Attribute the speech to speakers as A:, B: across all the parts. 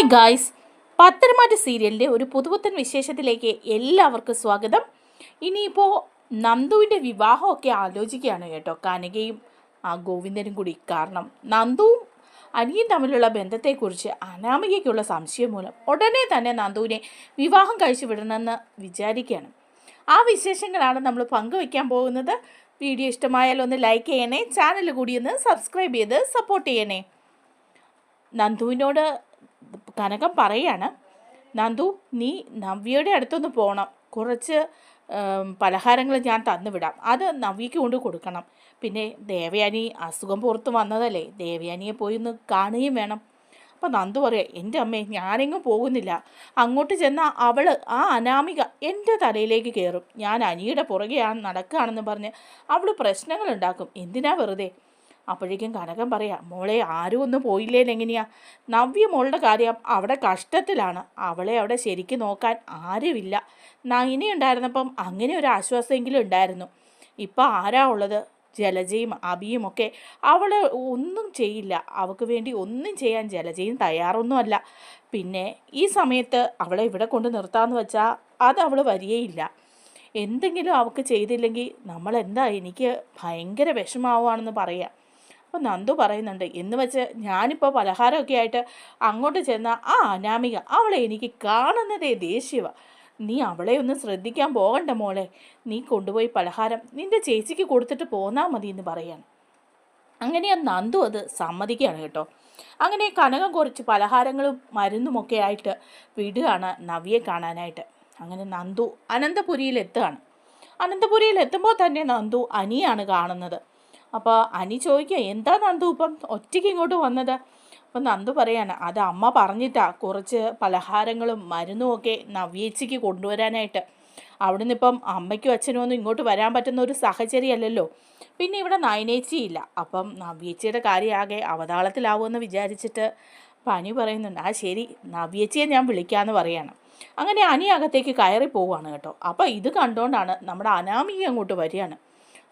A: Hi guys പത്തരമാറ്റ സീരിയലിന്റെ ഒരു പുതുപുത്തൻ വിശേഷത്തിലേക്ക് എല്ലാവർക്കും സ്വാഗതം. ഇനിയിപ്പോൾ നന്ദുവിന്റെ വിവാഹമൊക്കെ ആലോചിക്കുകയാണ് കേട്ടോ കനകയും ആ ഗോവിന്ദനും കൂടി. കാരണം നന്ദുവും അനിയും തമ്മിലുള്ള ബന്ധത്തെക്കുറിച്ച് അനാമികയ്ക്കുള്ള സംശയം മൂലം ഉടനെ തന്നെ നന്ദുവിനെ വിവാഹം കഴിച്ചു വിടണമെന്ന് വിചാരിക്കുകയാണ്. ആ വിശേഷങ്ങളാണ് നമ്മൾ പങ്കുവയ്ക്കാൻ പോകുന്നത്. വീഡിയോ ഇഷ്ടമായാൽ ഒന്ന് ലൈക്ക് ചെയ്യണേ ചാനൽ കൂടി ഒന്ന് സബ്സ്ക്രൈബ് ചെയ്ത് സപ്പോർട്ട് ചെയ്യണേ. നന്ദുവിനോട് കനകം പറയാണ് നന്ദു നീ നവ്യയുടെ അടുത്തൊന്ന് പോകണം കുറച്ച് പലഹാരങ്ങൾ ഞാൻ തന്നുവിടാം. അത് നവ്യയ്ക്ക് കൊണ്ട് കൊടുക്കണം. പിന്നെ ദേവയാനി അസുഖം പുറത്ത് വന്നതല്ലേ? ദേവയാനിയെ പോയി ഒന്ന് കാണുകയും വേണം. അപ്പം നന്ദു പറയാം എന്റെ അമ്മേ ഞാനെങ്ങും പോകുന്നില്ല. അങ്ങോട്ട് ചെന്നാൽ അവൾ ആ അനാമിക എന്റെ തലയിലേക്ക് കയറും ഞാൻ അനിയുടെ പുറകെയാണ് നടക്കുകയാണെന്ന് പറഞ്ഞ് അവൾ പ്രശ്നങ്ങളുണ്ടാക്കും എന്തിനാ വെറുതെ? അപ്പോഴേക്കും കനകം പറയാം മോളെ ആരും ഒന്നും പോയില്ലേന്ന് എങ്ങനെയാ? നവ്യ മോളുടെ കാര്യം അവിടെ കഷ്ടത്തിലാണ്. അവളെ അവിടെ ശരിക്കും നോക്കാൻ ആരുമില്ല. നയിനി ഉണ്ടായിരുന്നപ്പം അങ്ങനെ ഒരു ആശ്വാസമെങ്കിലും ഉണ്ടായിരുന്നു. ഇപ്പം ആരാ ഉള്ളത്? ജലജയും അബിയും ഒക്കെ. അവൾ ഒന്നും ചെയ്യില്ല. അവൾക്ക് വേണ്ടി ഒന്നും ചെയ്യാൻ ജലജയും തയ്യാറൊന്നുമല്ല. പിന്നെ ഈ സമയത്ത് അവളെ ഇവിടെ കൊണ്ട് നിർത്താമെന്ന് വെച്ചാൽ അത് അവൾ വരികയില്ല. എന്തെങ്കിലും അവൾക്ക് ചെയ്തില്ലെങ്കിൽ നമ്മളെന്താ എനിക്ക് ഭയങ്കര വിഷമാവുകയാണെന്ന് പറയാം. അപ്പോൾ നന്ദു പറയുന്നുണ്ട് എന്ന് വെച്ച് ഞാനിപ്പോൾ പലഹാരമൊക്കെ ആയിട്ട് അങ്ങോട്ട് ചെന്ന ആ അനാമിക അവളെ എനിക്ക് കാണുന്നതേ ദേഷ്യമാണ് നീ അവളെ ഒന്ന് ശ്രദ്ധിക്കാൻ പോകണ്ട മോളെ. നീ കൊണ്ടുപോയി പലഹാരം നിന്റെ ചേച്ചിക്ക് കൊടുത്തിട്ട് പോന്നാൽ മതി എന്ന് പറയാണ്. അങ്ങനെ ആ നന്ദു അത് സമ്മതിക്കുകയാണ് കേട്ടോ. അങ്ങനെ കനകം കുറച്ച് പലഹാരങ്ങളും മരുന്നുമൊക്കെ ആയിട്ട് വിടുകയാണ് നവിയെ കാണാനായിട്ട്. അങ്ങനെ നന്ദു അനന്തപുരിയിൽ എത്തുകയാണ് അനന്തപുരിയിൽ എത്തുമ്പോൾ തന്നെ നന്ദു അനിയാണ് കാണുന്നത്. അപ്പോൾ അനി ചോദിക്കുക എന്താ നന്ദു ഇപ്പം ഒറ്റയ്ക്ക് ഇങ്ങോട്ട് വന്നത്? അപ്പം നന്ദു പറയാണ് അത് അമ്മ പറഞ്ഞിട്ടാ കുറച്ച് പലഹാരങ്ങളും മരുന്നും ഒക്കെ നവ്യേച്ചിക്ക് കൊണ്ടുവരാനായിട്ട്. അവിടുന്ന് ഇപ്പം അമ്മയ്ക്കും അച്ഛനും ഒന്നും ഇങ്ങോട്ട് വരാൻ പറ്റുന്ന ഒരു സാഹചര്യമല്ലല്ലോ. പിന്നെ ഇവിടെ നയനേച്ചിയില്ല അപ്പം നവ്യേച്ചിയുടെ കാര്യമാകെ അവതാളത്തിലാവുമെന്ന് വിചാരിച്ചിട്ട് പനി പറയുന്നുണ്ട് ആ ശരി നവ്യേച്ചിയെ ഞാൻ വിളിക്കാമെന്ന് പറയാണ്. അങ്ങനെ അനി അകത്തേക്ക് കയറി പോവുകയാണ് കേട്ടോ. അപ്പോൾ ഇത് കണ്ടുകൊണ്ടാണ് നമ്മുടെ അനാമിക അങ്ങോട്ട് വരികയാണ്.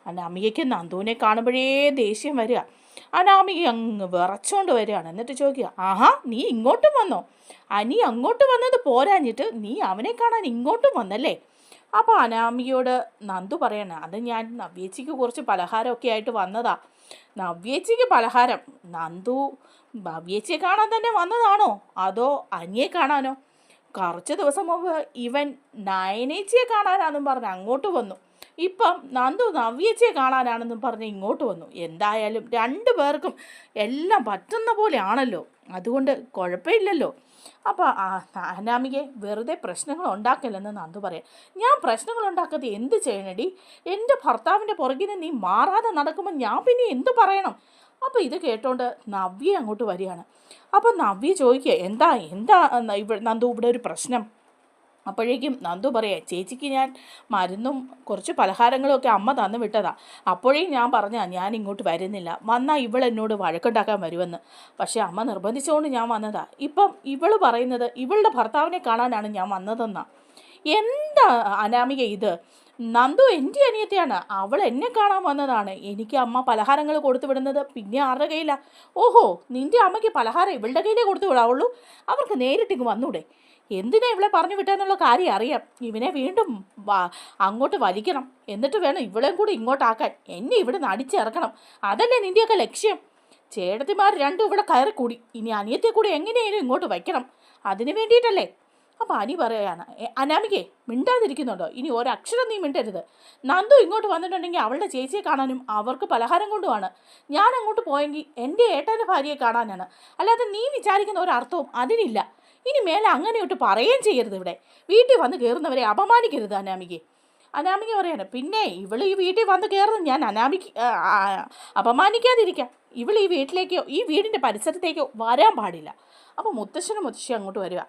A: അനാമികയ്ക്ക് നന്ദുവിനെ കാണുമ്പോഴേ ദേഷ്യം വരിക. അനാമിക അങ്ങ് വിറച്ചോണ്ട് വരികയാണ്. എന്നിട്ട് ചോദിക്കുക ആഹാ നീ ഇങ്ങോട്ടും വന്നോ? അനി അങ്ങോട്ട് വന്നത് പോരാഞ്ഞിട്ട് നീ അവനെ കാണാൻ ഇങ്ങോട്ടും വന്നല്ലേ? അപ്പോൾ അനാമികയോട് നന്ദു പറയണ അത് ഞാൻ നവ്യേച്ചിക്ക് കുറച്ച് പലഹാരമൊക്കെ ആയിട്ട് വന്നതാ. നവ്യേച്ചിക്ക് പലഹാരം. നന്ദു നവ്യേച്ചിയെ കാണാൻ തന്നെ വന്നതാണോ? അതോ അനിയെ കാണാനോ? കുറച്ച് ദിവസം മുമ്പ് ഇവൻ നയനേച്ചിയെ കാണാനാണെന്നും പറഞ്ഞ് അങ്ങോട്ട് വന്നു. ഇപ്പം നന്ദു നവ്യച്ചയെ കാണാനാണെന്നും പറഞ്ഞ് ഇങ്ങോട്ട് വന്നു. എന്തായാലും രണ്ടു പേർക്കും എല്ലാം പറ്റുന്ന പോലെയാണല്ലോ. അതുകൊണ്ട് കുഴപ്പമില്ലല്ലോ. അപ്പോൾ അനാമികെ വെറുതെ പ്രശ്നങ്ങൾ ഉണ്ടാക്കില്ലെന്ന് നന്ദു പറയാം ഞാൻ പ്രശ്നങ്ങൾ ഉണ്ടാക്കാതെ എന്ത് ചെയ്യണടി? എന്റെ ഭർത്താവിന്റെ പുറകിനെ നീ മാറാതെ നടക്കുമ്പോൾ ഞാൻ പിന്നെ എന്ത് പറയണം? അപ്പോൾ ഇത് കേട്ടോണ്ട് നവ്യ അങ്ങോട്ട് വരികയാണ്. അപ്പോൾ നവ്യ ചോദിക്കുക എന്താ എന്താ ഇവിടെ നന്ദു ഇവിടെ ഒരു പ്രശ്നം? അപ്പോഴേക്കും നന്ദു പറയാം ചേച്ചിക്ക് ഞാൻ മരുന്നും കുറച്ച് പലഹാരങ്ങളും ഒക്കെ അമ്മ തന്നു വിട്ടതാ. അപ്പോഴേ ഞാൻ പറഞ്ഞാ ഞാൻ ഇങ്ങോട്ട് വരുന്നില്ല. വന്നാൽ ഇവൾ എന്നോട് വഴക്കുണ്ടാക്കാൻ വരുമെന്ന്. പക്ഷേ അമ്മ നിർബന്ധിച്ചുകൊണ്ട് ഞാൻ വന്നതാ. ഇപ്പം ഇവൾ പറയുന്നത് ഇവളുടെ ഭർത്താവിനെ കാണാനാണ് ഞാൻ വന്നതെന്നാ. എന്താ അനാമിക ഇത്? നന്ദു എന്റെ അനിയത്തിയാണ്. അവൾ എന്നെ കാണാൻ വന്നതാണ്. എനിക്ക് അമ്മ പലഹാരങ്ങൾ കൊടുത്തു വിടുന്നത് പിന്നെ ആരുടെ കയ്യിലാണ് ഓഹോ നിന്റെ അമ്മയ്ക്ക് പലഹാരം ഇവളുടെ കയ്യിലേ കൊടുത്തു വിടാവുള്ളൂ. അവർക്ക് നേരിട്ടിങ്ങ് വന്നൂടെ. എന്തിനാ ഇവളെ പറഞ്ഞു വിട്ടെന്നുള്ള കാര്യം അറിയാം. ഇവനെ വീണ്ടും അങ്ങോട്ട് വലിക്കണം. എന്നിട്ട് വേണം ഇവളെയും കൂടി ഇങ്ങോട്ടാക്കാൻ. എന്നെ ഇവിടെ നിന്ന് അടിച്ചിറക്കണം. അതല്ലേ നിന്റെയൊക്കെ ലക്ഷ്യം? ചേട്ടത്തിമാർ രണ്ടും ഇവിടെ കയറി കൂടി ഇനി അനിയത്തെ കൂടി എങ്ങനെയായാലും ഇങ്ങോട്ട് വയ്ക്കണം. അതിന് വേണ്ടിയിട്ടല്ലേ? അപ്പം അനി പറയാണ് അനാമികേ മിണ്ടാതിരിക്കുന്നുണ്ടോ? ഇനി ഒരക്ഷരം നീ മിണ്ടരുത്. നന്ദു ഇങ്ങോട്ട് വന്നിട്ടുണ്ടെങ്കിൽ അവളുടെ ചേച്ചിയെ കാണാനും അവർക്ക് പലഹാരം കൊണ്ടുമാണ് ഞാൻ അങ്ങോട്ട് പോയെങ്കിൽ എന്റെ ഏട്ടന്റെ ഭാര്യയെ കാണാനാണ്. അല്ലാതെ നീ വിചാരിക്കുന്ന ഒരർത്ഥവും അതിനില്ല. ഇനി മേലെ അങ്ങനെ അങ്ങനെയൊട്ട് പറയുകയും ചെയ്യരുത് ഇവിടെ. വീട്ടിൽ വന്ന് കയറുന്നവരെ അപമാനിക്കരുത് അനാമികയെ. അനാമിക പറയാണ് പിന്നെ ഇവൾ ഈ വീട്ടിൽ വന്ന് കയറുന്നത് ഞാൻ അനാമിക അപമാനിക്കാതിരിക്കാം. ഇവൾ ഈ വീട്ടിലേക്കോ ഈ വീടിന്റെ പരിസരത്തേക്കോ വരാൻ പാടില്ല. അപ്പോൾ മുത്തശ്ശനും മുത്തശ്ശി അങ്ങോട്ട് വരിക.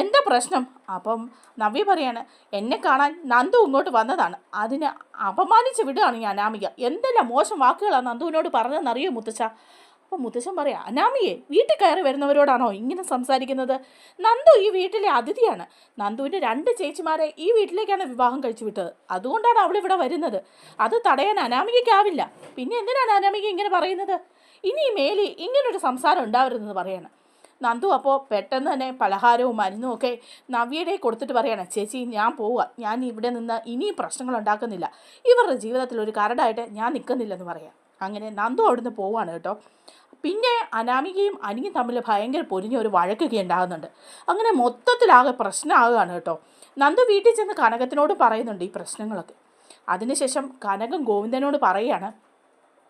A: എന്താ പ്രശ്നം? അപ്പം നവ്യ പറയാണ് എന്നെ കാണാൻ നന്ദു ഇങ്ങോട്ട് വന്നതാണ്. അതിനെ അപമാനിച്ച് വിടുകയാണ് ഈ അനാമിക. എന്തെല്ലാം മോശം വാക്കുകളാണ് നന്ദുവിനോട് പറഞ്ഞതെന്നറിയോ മുത്തശ്ശ? അപ്പോൾ മുത്തശ്ശൻ പറയാം അനാമിയെ വീട്ടിൽ കയറി വരുന്നവരോടാണോ ഇങ്ങനെ സംസാരിക്കുന്നത്? നന്ദു ഈ വീട്ടിലെ അതിഥിയാണ്. നന്ദുവിന്റെ രണ്ട് ചേച്ചിമാരെ ഈ വീട്ടിലേക്കാണ് വിവാഹം കഴിച്ചു വിട്ടത്. അതുകൊണ്ടാണ് അവൾ ഇവിടെ വരുന്നത്. അത് തടയാൻ അനാമികയ്ക്കാവില്ല പിന്നെ എന്തിനാണ് അനാമിക ഇങ്ങനെ പറയുന്നത്? ഇനി മേലി ഇങ്ങനൊരു സംസാരം ഉണ്ടാവരുതെന്ന് പറയണം. നന്ദു അപ്പോൾ പെട്ടെന്ന് തന്നെ പലഹാരവും മരുന്നും ഒക്കെ നവ്യയുടെ കൊടുത്തിട്ട് പറയാണ് ചേച്ചി ഞാൻ പോവുക ഞാൻ ഇവിടെ നിന്ന് ഇനിയും പ്രശ്നങ്ങൾ ഉണ്ടാക്കുന്നില്ല. ഇവരുടെ ജീവിതത്തിൽ ഒരു കരടായിട്ട് ഞാൻ നിൽക്കുന്നില്ലെന്ന് പറയാം. അങ്ങനെ നന്ദു അവിടുന്ന് പോവാണ് കേട്ടോ. പിന്നെ അനാമികയും അനിയും തമ്മിൽ ഭയങ്കര പൊരിഞ്ഞ ഒരു വഴക്കൊക്കെ ഉണ്ടാകുന്നുണ്ട്. അങ്ങനെ മൊത്തത്തിലാകെ പ്രശ്നമാകുകയാണ് കേട്ടോ. നന്ദു വീട്ടിൽ ചെന്ന് കനകത്തിനോട് പറയുന്നുണ്ട് ഈ പ്രശ്നങ്ങളൊക്കെ. അതിനുശേഷം കനകം ഗോവിന്ദനോട് പറയുകയാണ്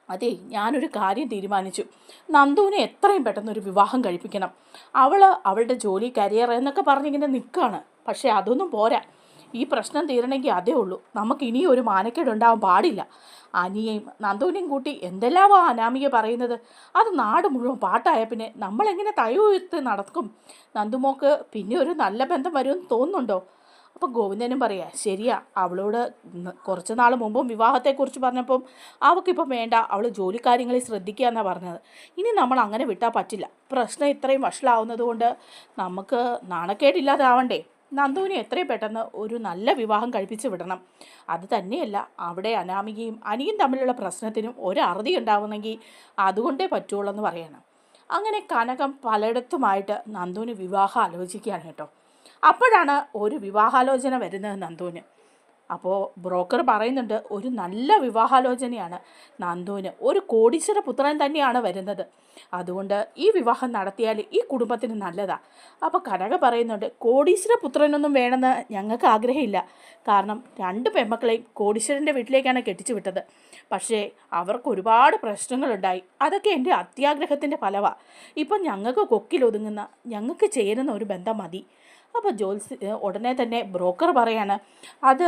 A: അതെ ഞാനൊരു കാര്യം തീരുമാനിച്ചു. നന്ദുവിനെ എത്രയും പെട്ടെന്ന് ഒരു വിവാഹം കഴിപ്പിക്കണം. അവൾ അവളുടെ ജോലി കരിയർ എന്നൊക്കെ പറഞ്ഞിങ്ങനെ നിൽക്കുകയാണ് പക്ഷേ അതൊന്നും പോരാ. ഈ പ്രശ്നം തീരണമെങ്കിൽ അതേ ഉള്ളൂ. നമുക്ക് ഇനി ഒരു മാനക്കേട് ഉണ്ടാവാൻ പാടില്ല. അനിയേയും നന്ദുവിനെയും കൂട്ടി എന്തെല്ലാമോ അനാമിക പറയുന്നത്. അത് നാട് മുഴുവൻ പാട്ടായ പിന്നെ നമ്മളെങ്ങനെ തയ്യുത്ത് നടക്കും? നന്ദുമോക്ക് പിന്നെ ഒരു നല്ല ബന്ധം വരുമെന്ന് തോന്നുന്നുണ്ടോ? അപ്പോൾ ഗോവിന്ദനും പറയാ ശരിയാ അവളോട് കുറച്ച് നാൾ മുമ്പും വിവാഹത്തെക്കുറിച്ച് പറഞ്ഞപ്പം അവൾക്കിപ്പം വേണ്ട അവൾ ജോലിക്കാര്യങ്ങളിൽ ശ്രദ്ധിക്കുക എന്നാണ് പറഞ്ഞത്. ഇനി നമ്മൾ അങ്ങനെ വിട്ടാൽ പറ്റില്ല. പ്രശ്നം ഇത്രയും വഷളാവുന്നത് കൊണ്ട് നമുക്ക് നാണക്കേടില്ലാതാവണ്ടേ? നന്ദുവിനെ എത്രയും പെട്ടെന്ന് ഒരു നല്ല വിവാഹം കഴിപ്പിച്ച് വിടണം. അത് തന്നെയല്ല അവിടെ അനാമികയും അനിയും തമ്മിലുള്ള പ്രശ്നത്തിനും ഒരു അറുതി ഉണ്ടാവുന്നെങ്കിൽ അതുകൊണ്ടേ പറ്റുള്ളൂ എന്ന് പറയണം. അങ്ങനെ കനകം പലയിടത്തുമായിട്ട് നന്ദുവിന് വിവാഹം ആലോചിക്കുകയാണ് കേട്ടോ. അപ്പോഴാണ് ഒരു വിവാഹാലോചന വരുന്നത് നന്ദുവിന്. അപ്പോൾ ബ്രോക്കർ പറയുന്നുണ്ട് ഒരു നല്ല വിവാഹാലോചനയാണ്. നന്ദുവിന് ഒരു കോടീശ്വര പുത്രൻ തന്നെയാണ് വരുന്നത്. അതുകൊണ്ട് ഈ വിവാഹം നടത്തിയാൽ ഈ കുടുംബത്തിന് നല്ലതാ. അപ്പോൾ കനക പറയുന്നുണ്ട് കോടീശ്വര പുത്രനൊന്നും വേണമെന്ന് ഞങ്ങൾക്ക് ആഗ്രഹമില്ല. കാരണം രണ്ട് പെമ്മക്കളെയും കോടീശ്വരന്റെ വീട്ടിലേക്കാണ് കെട്ടിച്ചു വിട്ടത്. പക്ഷേ അവർക്ക് ഒരുപാട് പ്രശ്നങ്ങളുണ്ടായി. അതൊക്കെ എന്റെ അത്യാഗ്രഹത്തിന്റെ ഫലമാണ് ഇപ്പം ഞങ്ങൾക്ക് കൊക്കിലൊതുങ്ങുന്ന ഞങ്ങൾക്ക് ചേരുന്ന ഒരു ബന്ധം മതി. അപ്പോൾ ജോൽസ് ഉടനെ തന്നെ ബ്രോക്കർ പറയാണ് അത്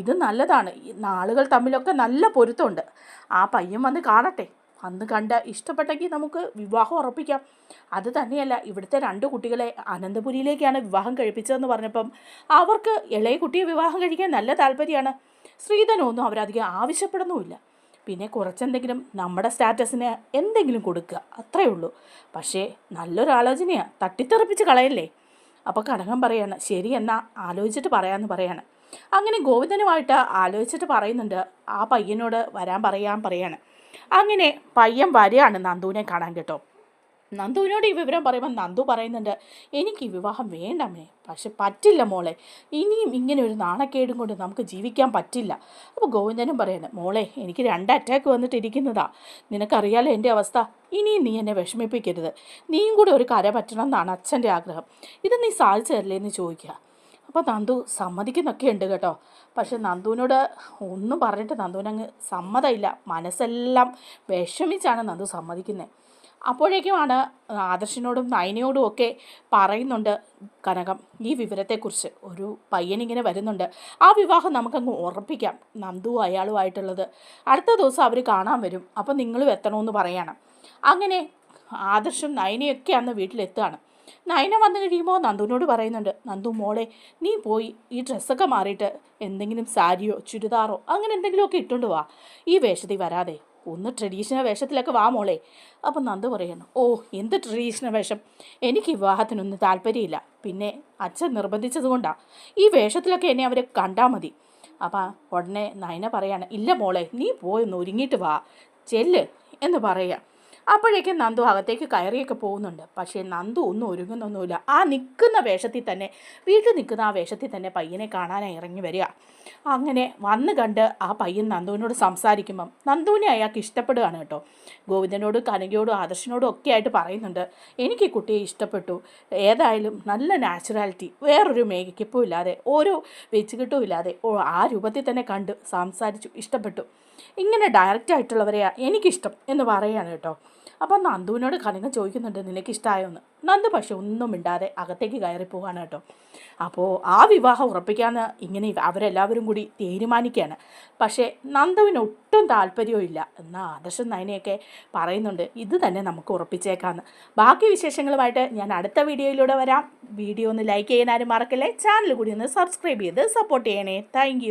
A: ഇത് നല്ലതാണ്. നാളുകൾ തമ്മിലൊക്കെ നല്ല പൊരുത്തമുണ്ട്. ആ പയ്യൻ വന്ന് കാണട്ടെ. അന്ന് കണ്ട ഇഷ്ടപ്പെട്ടെങ്കിൽ നമുക്ക് വിവാഹം ഉറപ്പിക്കാം. അത് തന്നെയല്ല ഇവിടുത്തെ രണ്ട് കുട്ടികളെ അനന്തപുരിയിലേക്കാണ് വിവാഹം കഴിപ്പിച്ചതെന്ന് പറഞ്ഞപ്പം അവർക്ക് ഇളയ കുട്ടിയെ വിവാഹം കഴിക്കാൻ നല്ല താല്പര്യമാണ്. സ്ത്രീധനമൊന്നും അവരധികം ആവശ്യപ്പെടുന്നുമില്ല. പിന്നെ കുറച്ചെന്തെങ്കിലും നമ്മുടെ സ്റ്റാറ്റസിന് എന്തെങ്കിലും കൊടുക്കുക അത്രയേ ഉള്ളൂ. പക്ഷേ നല്ലൊരു ആലോചനയാണ് തട്ടിത്തെറിപ്പിച്ച് കളയല്ലേ? അപ്പോൾ കടകം പറയാണ് ശരി എന്നാൽ ആലോചിച്ചിട്ട് പറയാമെന്ന് പറയാണ്. അങ്ങനെ ഗോവിന്ദനുമായിട്ട് ആലോചിച്ചിട്ട് പറയുന്നുണ്ട് ആ പയ്യനോട് വരാൻ പറയാൻ പറയാണ്. അങ്ങനെ പയ്യൻ വരികയാണ് നന്ദുവിനെ കാണാൻ കേട്ടോ. നന്ദുവിനോട് ഈ വിവരം പറയുമ്പോൾ നന്ദു പറയുന്നുണ്ട് എനിക്ക് വിവാഹം വേണ്ടമേ പക്ഷെ പറ്റില്ല മോളെ. ഇനിയും ഇങ്ങനെ ഒരു നാണക്കേടും കൊണ്ട് നമുക്ക് ജീവിക്കാൻ പറ്റില്ല. അപ്പോൾ ഗോവിന്ദനും പറയുന്നത് മോളെ എനിക്ക് രണ്ട് അറ്റാക്ക് വന്നിട്ട് ഇരിക്കുന്നതാ നിനക്കറിയാലോ എന്റെ അവസ്ഥ? ഇനിയും നീ എന്നെ വിഷമിപ്പിക്കരുത്. നീയും കൂടെ ഒരു കര പറ്റണം എന്നാണ് അച്ഛന്റെ ആഗ്രഹം. ഇത് നീ സാധിച്ചു തരില്ലേ എന്ന് ചോദിക്കുക. അപ്പോൾ നന്ദു സമ്മതിക്കുന്നൊക്കെ ഉണ്ട് കേട്ടോ. പക്ഷെ നന്ദുവിനോട് ഒന്നും പറഞ്ഞിട്ട് നന്ദുവിനങ്ങ് സമ്മതമില്ല. മനസ്സെല്ലാം വിഷമിച്ചാണ് നന്ദു സമ്മതിക്കുന്നത് അപ്പോഴേക്കുമാണ് ആദർശിനോടും നയനയോടും ഒക്കെ പറയുന്നുണ്ട് കനകം ഈ വിവരത്തെക്കുറിച്ച്. ഒരു പയ്യനിങ്ങനെ വരുന്നുണ്ട്. ആ വിവാഹം നമുക്കങ്ങ് ഉറപ്പിക്കാം. നന്ദു അയാളുമായിട്ടുള്ളത്. അടുത്ത ദിവസം അവർ കാണാൻ വരും. അപ്പം നിങ്ങളും എത്തണമെന്ന് പറയണം. അങ്ങനെ ആദർശും നയനയൊക്കെ അന്ന് വീട്ടിലെത്തുകയാണ്. നയന വന്നു കഴിയുമ്പോൾ നന്ദുവിനോട് പറയുന്നുണ്ട് നന്ദു മോളെ നീ പോയി ഈ ഡ്രസ്സൊക്കെ മാറിയിട്ട് എന്തെങ്കിലും സാരിയോ ചുരിദാറോ അങ്ങനെ എന്തെങ്കിലുമൊക്കെ ഇട്ടുകൊണ്ട് വാ. ഈ വേഷത്തിൽ വരാതെ. ഒന്ന് ട്രഡീഷണൽ വേഷത്തിലൊക്കെ വാ മോളെ. അപ്പം നന്ദു പറയുന്നു ഓ എന്ത് ട്രഡീഷണൽ വേഷം? എനിക്ക് വിവാഹത്തിനൊന്നും താല്പര്യമില്ല. പിന്നെ അച്ഛൻ നിർബന്ധിച്ചതുകൊണ്ടാണ് ഈ വേഷത്തിലൊക്കെ എന്നെ അവരെ കണ്ടാൽ മതി. അപ്പം ഉടനെ നയന പറയാണ് ഇല്ല മോളെ നീ പോയൊന്ന് ഒരുങ്ങിയിട്ട് വാ. ചെല്ല് എന്ന് പറയുക. അപ്പോഴേക്കും നന്ദു അകത്തേക്ക് കയറിയൊക്കെ പോകുന്നുണ്ട്. പക്ഷേ നന്ദു ഒന്നും ഒരുങ്ങുന്നൊന്നുമില്ല. ആ നിൽക്കുന്ന വേഷത്തിൽ തന്നെ വീട്ടിൽ നിൽക്കുന്ന ആ വേഷത്തിൽ തന്നെ പയ്യനെ കാണാനായി ഇറങ്ങി വരിക. അങ്ങനെ വന്ന് കണ്ട് ആ പയ്യൻ നന്ദുവിനോട് സംസാരിക്കുമ്പം നന്ദുവിനെ അയാൾക്ക് ഇഷ്ടപ്പെടുകയാണ് കേട്ടോ. ഗോവിന്ദനോടും കനകയോടും ആദർശനോടും ഒക്കെ ആയിട്ട് പറയുന്നുണ്ട് എനിക്ക് കുട്ടിയെ ഇഷ്ടപ്പെട്ടു. ഏതായാലും നല്ല നാച്ചുറാലിറ്റി വേറൊരു മേക്കപ്പും ഇല്ലാതെ ഓരോ വെച്ചുകെട്ടും ഇല്ലാതെ ആ രൂപത്തിൽ തന്നെ കണ്ട് സംസാരിച്ചു ഇഷ്ടപ്പെട്ടു. ഇങ്ങനെ ഡയറക്റ്റ് ആയിട്ടുള്ളവരെയാണ് എനിക്കിഷ്ടം എന്ന് പറയുകയാണ് കേട്ടോ. അപ്പം നന്ദുവിനോട് കനക ചോദിക്കുന്നുണ്ട് നിനക്ക് ഇഷ്ടമായോന്ന് നന്ദു പക്ഷെ ഒന്നും മിണ്ടാതെ അകത്തേക്ക് കയറി പോവാണ് കേട്ടോ. അപ്പോൾ ആ വിവാഹം ഉറപ്പിക്കാമെന്ന് ഇങ്ങനെ അവരെല്ലാവരും കൂടി തീരുമാനിക്കുകയാണ് പക്ഷേ നന്ദുവിന് ഒട്ടും താല്പര്യവും ഇല്ല. എന്നാൽ ആദർശം നയനയൊക്കെ പറയുന്നുണ്ട് ഇത് തന്നെ നമുക്ക് ഉറപ്പിച്ചേക്കാന്ന്. ബാക്കി വിശേഷങ്ങളുമായിട്ട് ഞാൻ അടുത്ത വീഡിയോയിലൂടെ വരാം. വീഡിയോ ഒന്ന് ലൈക്ക് ചെയ്യാനാരും മറക്കല്ലേ? ചാനൽ കൂടി ഒന്ന് സബ്സ്ക്രൈബ് ചെയ്ത് സപ്പോർട്ട് ചെയ്യണേ. താങ്ക്